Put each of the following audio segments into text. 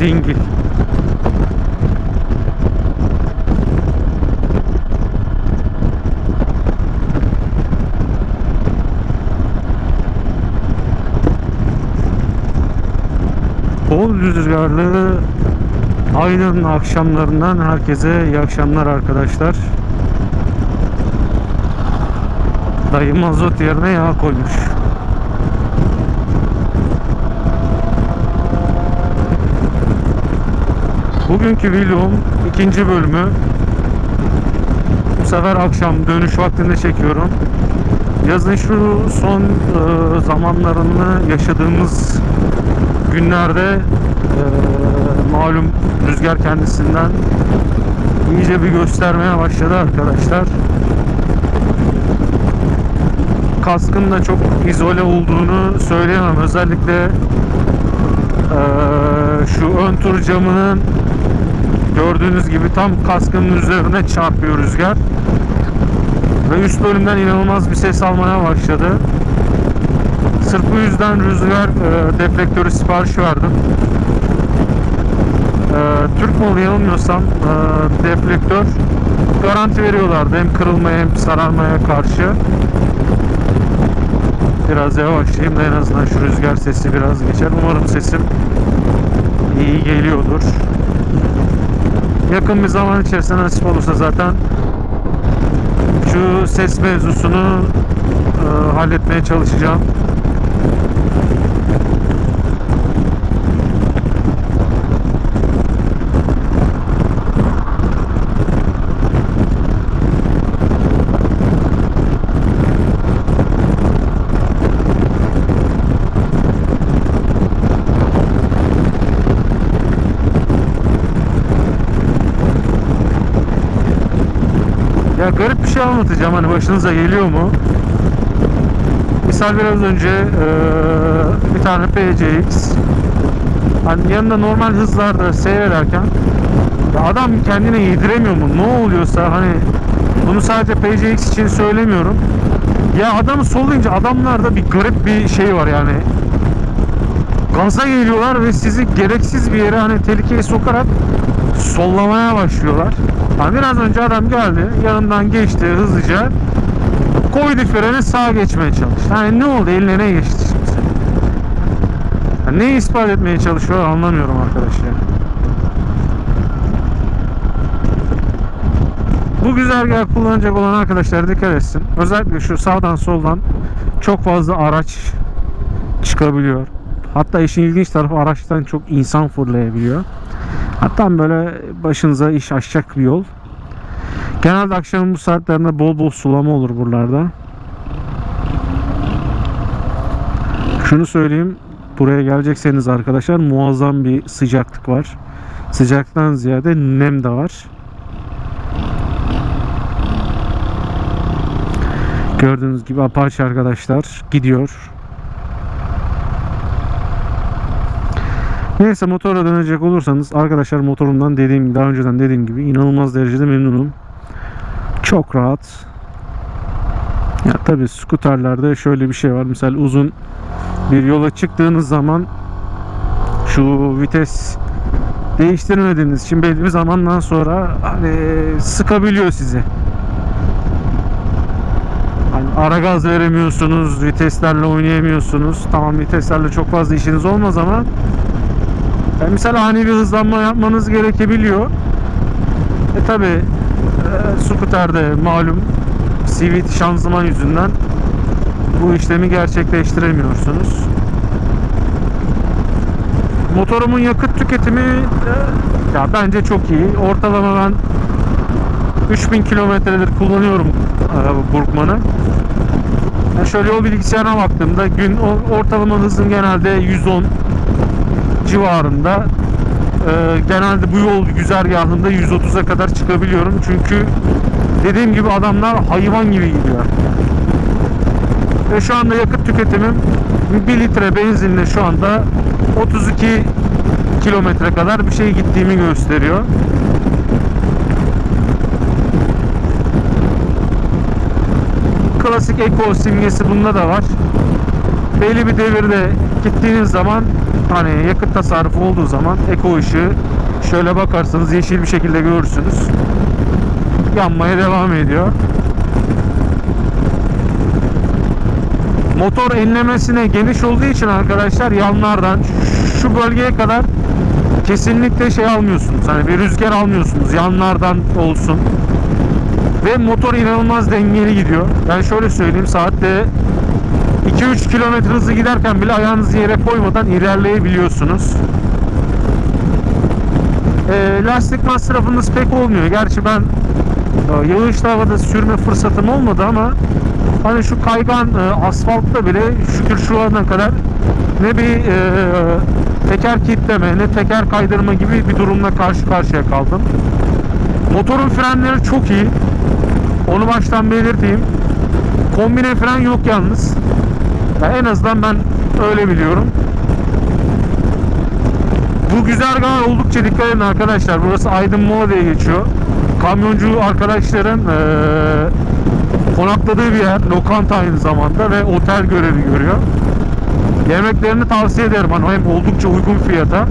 dingil. Bol rüzgarlı Aydın akşamlarından herkese iyi akşamlar arkadaşlar. Dayı mazot yerine yağ koymuş. Bugünkü vlogum ikinci bölümü. Bu sefer akşam dönüş vaktinde çekiyorum. Yazın şu son e, zamanlarını yaşadığımız günlerde e, malum rüzgar kendisinden iyice bir göstermeye başladı arkadaşlar. Kaskın da çok izole olduğunu söyleyemem. Özellikle e, şu ön tur camının gördüğünüz gibi tam kaskının üzerine çarpıyor rüzgar. Ve üst bölümden inanılmaz bir ses almaya başladı. Sırf bu yüzden rüzgar e, deflektörü sipariş verdim. E, Türk malı yanılmıyorsam e, deflektör garanti veriyorlardı hem kırılmaya hem sararmaya karşı. Biraz yavaşlayayım da en azından şu rüzgar sesi biraz geçer. Umarım sesim iyi geliyordur. Yakın bir zaman içerisinde nasip olursa zaten şu ses mevzusunu e, halletmeye çalışacağım. Garip bir şey anlatacağım hani başınıza geliyor mu? Misal biraz önce eee, bir tane PCX hani yanında normal hızlarda seyrederken adam kendine yediremiyor mu? Ne oluyorsa hani bunu sadece PCX için söylemiyorum. Ya adamı sollayınca adamlarda bir garip bir şey var yani. Gaza geliyorlar ve sizi gereksiz bir yere hani tehlikeye sokarak sollamaya başlıyorlar. Hani biraz önce adam geldi, yanından geçti hızlıca. Koydu freni sağa geçmeye çalıştı. Hani ne oldu? Eline ne geçti şimdi? Yani neyi ispat etmeye çalışıyor anlamıyorum arkadaş ya. Bu güzergah kullanacak olan arkadaşlar dikkat etsin. Özellikle şu sağdan soldan çok fazla araç çıkabiliyor. Hatta işin ilginç tarafı araçtan çok insan fırlayabiliyor. Hatta böyle başınıza iş açacak bir yol. Genelde akşamın bu saatlerinde bol bol sulama olur buralarda. Şunu söyleyeyim. Buraya gelecekseniz arkadaşlar muazzam bir sıcaklık var. Sıcaktan ziyade nem de var. Gördüğünüz gibi Apache arkadaşlar gidiyor. Neyse motora dönecek olursanız arkadaşlar motorumdan dediğim daha önceden dediğim gibi inanılmaz derecede memnunum. Çok rahat. Ya tabi skuterlerde şöyle bir şey var. Mesela uzun bir yola çıktığınız zaman şu vites değiştirmediğiniz için belli bir zamandan sonra hani sıkabiliyor sizi. Hani ara gaz veremiyorsunuz, viteslerle oynayamıyorsunuz. Tamam viteslerle çok fazla işiniz olmaz ama yani mesela hani bir hızlanma yapmanız gerekebiliyor. E tabi e, scooter'de malum CVT şanzıman yüzünden bu işlemi gerçekleştiremiyorsunuz. Motorumun yakıt tüketimi e, ya bence çok iyi. Ortalama ben 3000 kilometredir kullanıyorum e, Burkman'ı. Yani şöyle yol bilgisayarına baktığımda gün ortalama hızım genelde 110 civarında. Ee, genelde bu yol güzergahında 130'a kadar çıkabiliyorum. Çünkü dediğim gibi adamlar hayvan gibi gidiyor. Ve şu anda yakıt tüketimim 1 litre benzinle şu anda 32 kilometre kadar bir şey gittiğimi gösteriyor. Klasik Eco simgesi bunda da var. Belli bir devirde gittiğiniz zaman hani yakıt tasarrufu olduğu zaman eko ışığı şöyle bakarsanız yeşil bir şekilde görürsünüz. Yanmaya devam ediyor. Motor enlemesine geniş olduğu için arkadaşlar yanlardan şu bölgeye kadar kesinlikle şey almıyorsunuz. Hani bir rüzgar almıyorsunuz. Yanlardan olsun. Ve motor inanılmaz dengeli gidiyor. Ben şöyle söyleyeyim saatte 2-3 kilometre hızlı giderken bile ayağınızı yere koymadan ilerleyebiliyorsunuz. Ee, lastik masrafınız pek olmuyor. Gerçi ben e, yağışlı havada sürme fırsatım olmadı ama hani şu kaygan e, asfaltta bile şükür şu ana kadar ne bir e, teker kitleme ne teker kaydırma gibi bir durumla karşı karşıya kaldım. Motorun frenleri çok iyi. Onu baştan belirteyim. Kombine fren yok yalnız. Ya en azından ben öyle biliyorum. Bu güzergaha oldukça dikkat edin arkadaşlar. Burası Aydın Mola diye geçiyor. Kamyoncu arkadaşların eee, konakladığı bir yer. Lokanta aynı zamanda ve otel görevi görüyor. Yemeklerini tavsiye ederim. Hani hem oldukça uygun fiyata.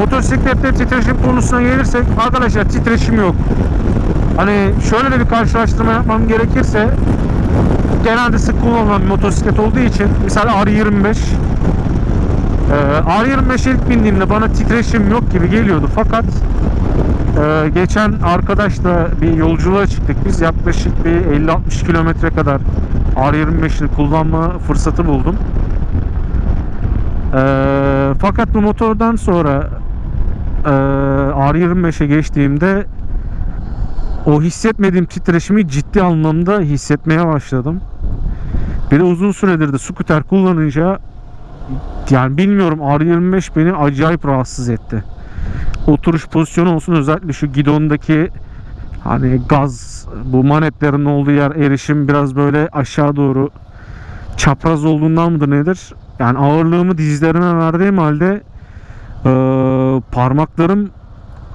Motosiklette titreşim konusuna gelirsek arkadaşlar titreşim yok. Hani şöyle de bir karşılaştırma yapmam gerekirse genelde sık kullanılan bir motosiklet olduğu için misal R25 ee, R25 ilk bindiğimde bana titreşim yok gibi geliyordu fakat e, geçen arkadaşla bir yolculuğa çıktık biz yaklaşık bir 50-60 kilometre kadar R25'i kullanma fırsatı buldum. Ee, fakat bu motordan sonra e, R25'e geçtiğimde o hissetmediğim titreşimi ciddi anlamda hissetmeye başladım. Bir de uzun süredir de scooter kullanınca yani bilmiyorum R25 beni acayip rahatsız etti. Oturuş pozisyonu olsun özellikle şu gidondaki hani gaz bu manetlerin olduğu yer erişim biraz böyle aşağı doğru çapraz olduğundan mıdır nedir? Yani ağırlığımı dizlerime verdiğim halde parmaklarım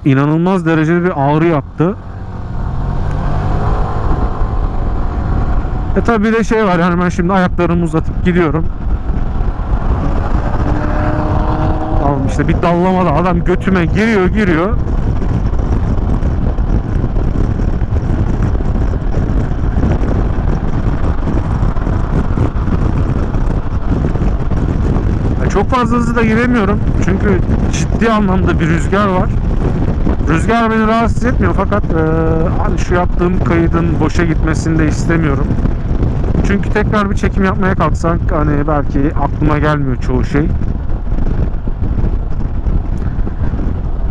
inanılmaz derecede bir ağrı yaptı. E tabi bir de şey var yani ben şimdi ayaklarımı uzatıp gidiyorum. Tamam işte bir dallamada adam götüme giriyor giriyor. Çok fazla hızlı da giremiyorum. Çünkü ciddi anlamda bir rüzgar var. Rüzgar beni rahatsız etmiyor fakat eee, hani şu yaptığım kaydın boşa gitmesini de istemiyorum. Çünkü tekrar bir çekim yapmaya kalksak hani belki aklıma gelmiyor çoğu şey.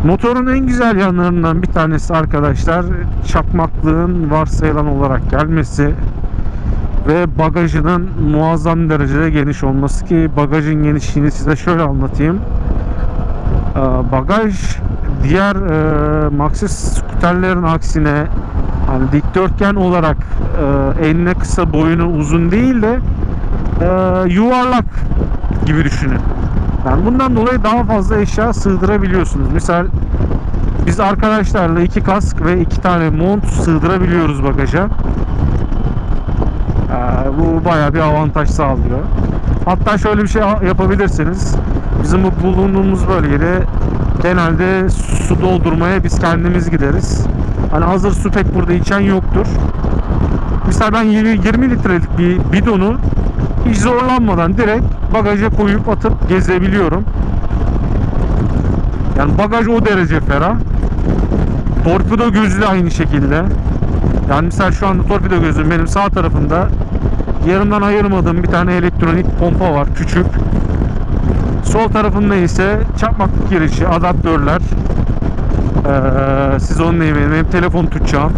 Motorun en güzel yanlarından bir tanesi arkadaşlar çakmaklığın varsayılan olarak gelmesi ve bagajının muazzam derecede geniş olması ki bagajın genişliğini size şöyle anlatayım. Ee, Bagaj diğer e, Maxis skuterlerin aksine hani dikdörtgen olarak e, enine kısa boyunu uzun değil de e, yuvarlak gibi düşünün. Yani bundan dolayı daha fazla eşya sığdırabiliyorsunuz. Misal biz arkadaşlarla iki kask ve iki tane mont sığdırabiliyoruz bagaja. Bu bayağı bir avantaj sağlıyor. Hatta şöyle bir şey yapabilirsiniz. Bizim bu bulunduğumuz bölgede genelde su doldurmaya biz kendimiz gideriz. Hani hazır su pek burada içen yoktur. Misal ben 20, 20 litrelik bir bidonu hiç zorlanmadan direkt bagaja koyup atıp gezebiliyorum. Yani bagaj o derece ferah. Torpido gözü de aynı şekilde. Yani mesela şu anda torpido gözüm benim sağ tarafında yarımdan ayırmadığım bir tane elektronik pompa var küçük. Sol tarafında ise çakmaklık girişi, adaptörler. Ee, siz onu demeyin, benim telefon tutacağım.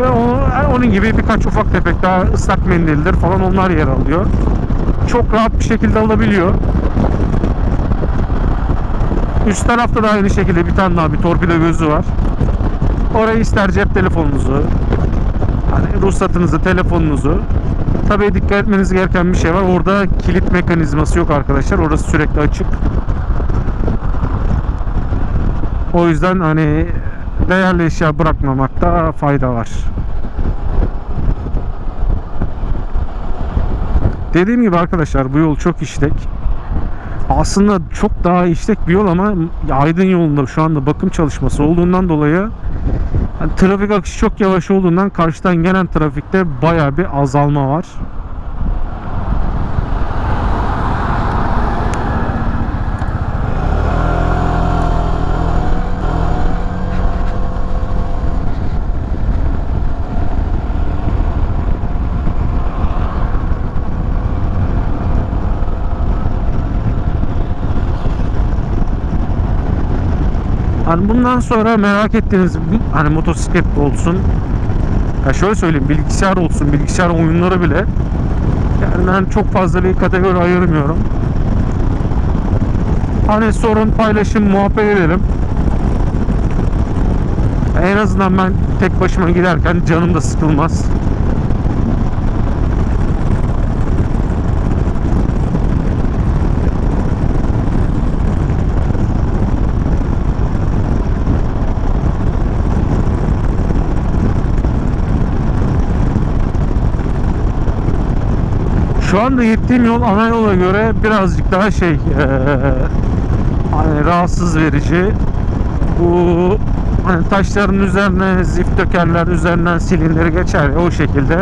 Ve o- onun gibi birkaç ufak tefek daha ıslak mendildir falan onlar yer alıyor. Çok rahat bir şekilde alabiliyor. Üst tarafta da aynı şekilde bir tane daha bir torpido gözü var. Oraya ister cep telefonunuzu, hani ruhsatınızı, telefonunuzu. Tabii dikkat etmeniz gereken bir şey var. Orada kilit mekanizması yok arkadaşlar. Orası sürekli açık. O yüzden hani değerli eşya bırakmamakta fayda var. Dediğim gibi arkadaşlar bu yol çok işlek. Aslında çok daha işlek bir yol ama Aydın yolunda şu anda bakım çalışması olduğundan dolayı trafik akışı çok yavaş olduğundan karşıdan gelen trafikte baya bir azalma var. Hani bundan sonra merak ettiğiniz hani motosiklet olsun. Ya şöyle söyleyeyim bilgisayar olsun, bilgisayar oyunları bile. Yani ben çok fazla bir kategori ayırmıyorum. Hani sorun, paylaşım, muhabbet edelim. En azından ben tek başıma giderken canım da sıkılmaz. Şu anda gittiğim yol ana yola göre birazcık daha şey eee, hani rahatsız verici. Bu hani taşların üzerine zift dökerler, üzerinden silindir geçer o şekilde.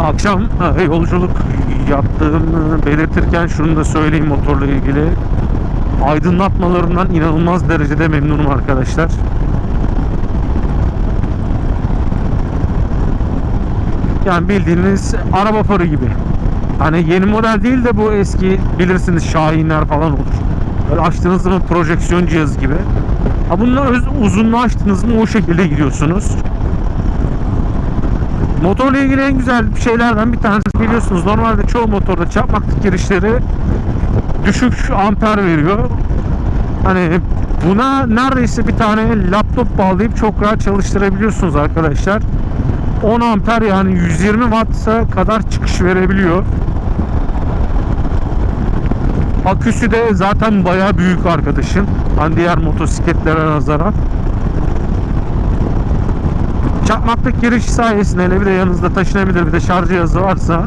Akşam yolculuk yaptığımı belirtirken şunu da söyleyeyim motorla ilgili. Aydınlatmalarından inanılmaz derecede memnunum arkadaşlar. Yani bildiğiniz araba farı gibi. Hani yeni model değil de bu eski bilirsiniz Şahinler falan olur. Böyle açtığınız zaman projeksiyon cihazı gibi. Ha bunun öz uzunluğu açtınız mı o şekilde gidiyorsunuz. Motorla ilgili en güzel şeylerden bir tanesi biliyorsunuz normalde çoğu motorda çarpmaklık girişleri düşük amper veriyor. Hani buna neredeyse bir tane laptop bağlayıp çok rahat çalıştırabiliyorsunuz arkadaşlar. 10 amper yani 120 watt'a kadar çıkış verebiliyor. Aküsü de zaten bayağı büyük arkadaşın. Hani diğer motosikletlere nazaran. Çakmaklık giriş sayesinde hele bir de yanınızda taşınabilir bir de şarj cihazı varsa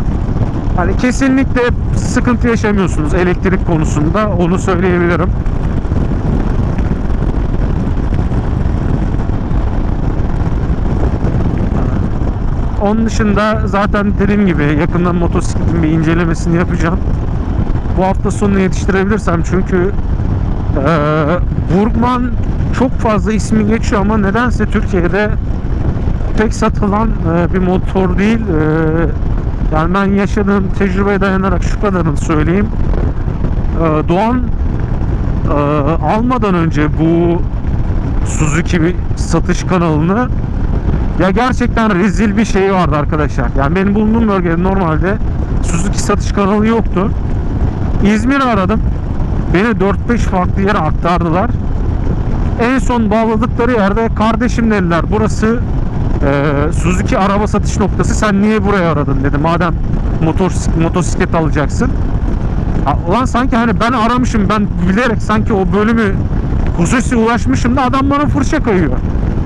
hani kesinlikle sıkıntı yaşamıyorsunuz elektrik konusunda onu söyleyebilirim. Onun dışında zaten dediğim gibi yakından motosikletin bir incelemesini yapacağım. Bu hafta sonuna yetiştirebilirsem çünkü eee Burgman çok fazla ismi geçiyor ama nedense Türkiye'de pek satılan e, bir motor değil. E, yani ben yaşadığım tecrübeye dayanarak şu kadarını söyleyeyim. E, Doğan e, almadan önce bu Suzuki satış kanalını ya gerçekten rezil bir şey vardı arkadaşlar. Yani benim bulunduğum bölgede normalde Suzuki satış kanalı yoktu. İzmir'i aradım. Beni 4-5 farklı yere aktardılar. En son bağladıkları yerde kardeşim dediler burası ee, Suzuki araba satış noktası sen niye buraya aradın dedi. Madem motor motosiklet alacaksın. Ulan sanki hani ben aramışım ben bilerek sanki o bölümü hususi ulaşmışım da adam bana fırça kayıyor.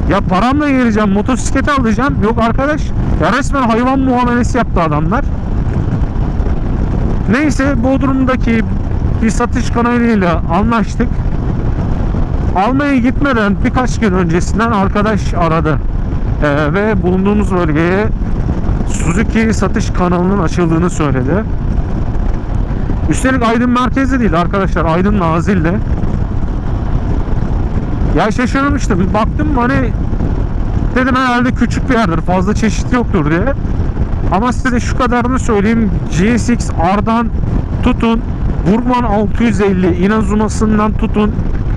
Ya paramla geleceğim motosikleti alacağım. Yok arkadaş ya resmen hayvan muamelesi yaptı adamlar. Neyse Bodrum'daki bir satış kanalıyla anlaştık. Almaya gitmeden birkaç gün öncesinden arkadaş aradı. Ee, ve bulunduğumuz bölgeye Suzuki satış kanalının açıldığını söyledi. Üstelik Aydın merkezde değil arkadaşlar. Aydın Nazilli. Ya şaşırmıştım. Baktım hani dedim herhalde küçük bir yerdir. Fazla çeşit yoktur diye. Ama size şu kadarını söyleyeyim. GSX R'dan tutun Burman 650 Inazuması'ndan tutun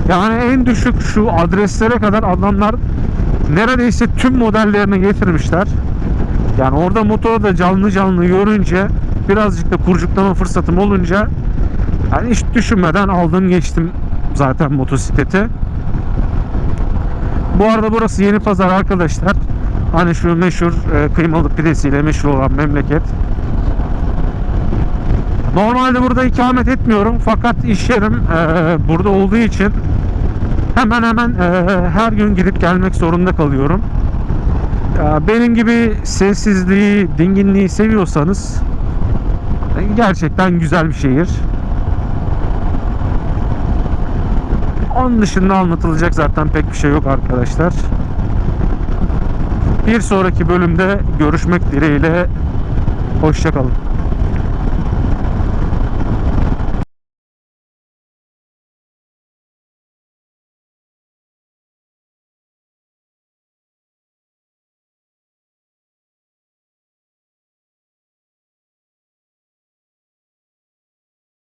yani en düşük şu adreslere kadar adamlar neredeyse tüm modellerini getirmişler. Yani orada motoru da canlı canlı görünce birazcık da kurcuklama fırsatım olunca yani hiç düşünmeden aldım geçtim zaten motosikleti. Bu arada burası Yeni Pazar arkadaşlar. Hani şu meşhur e, kıymalı pidesiyle meşhur olan memleket. Normalde burada ikamet etmiyorum fakat iş yerim e, burada olduğu için hemen hemen e, her gün gidip gelmek zorunda kalıyorum. Ya benim gibi sessizliği, dinginliği seviyorsanız e, gerçekten güzel bir şehir. Onun dışında anlatılacak zaten pek bir şey yok arkadaşlar. Bir sonraki bölümde görüşmek dileğiyle. Hoşçakalın.